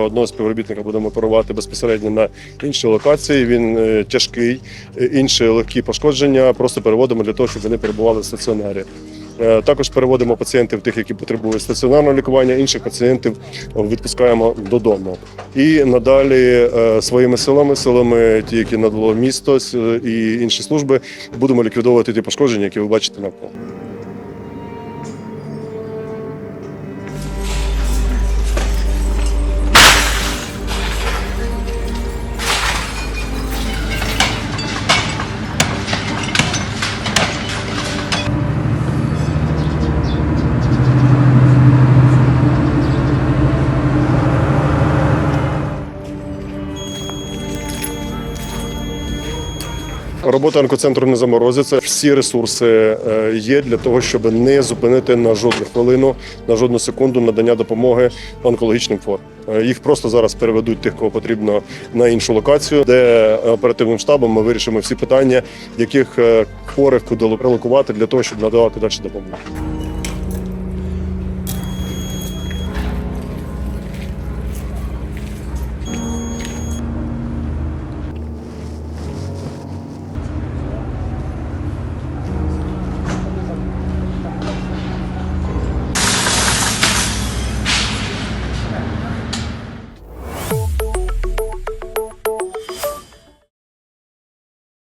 Одного співробітника будемо оперувати безпосередньо на іншій локації. Він е, тяжкий, е, інші легкі пошкодження. Просто переводимо для того, щоб вони перебували в стаціонарі. Е, Також переводимо пацієнтів, тих, які потребують стаціонарного лікування, інших пацієнтів відпускаємо додому. І надалі е, своїми силами, силами ті, які надало місто і інші служби, будемо ліквідовувати ті пошкодження, які ви бачите навколо. Робота онкоцентру не заморозиться. Всі ресурси е, є для того, щоб не зупинити на жодну хвилину, на жодну секунду надання допомоги онкологічним хворим. Е, Їх просто зараз переведуть тих, кого потрібно на іншу локацію, де оперативним штабом ми вирішимо всі питання, яких е, хворих куди релокувати для того, щоб надавати далі допомогу.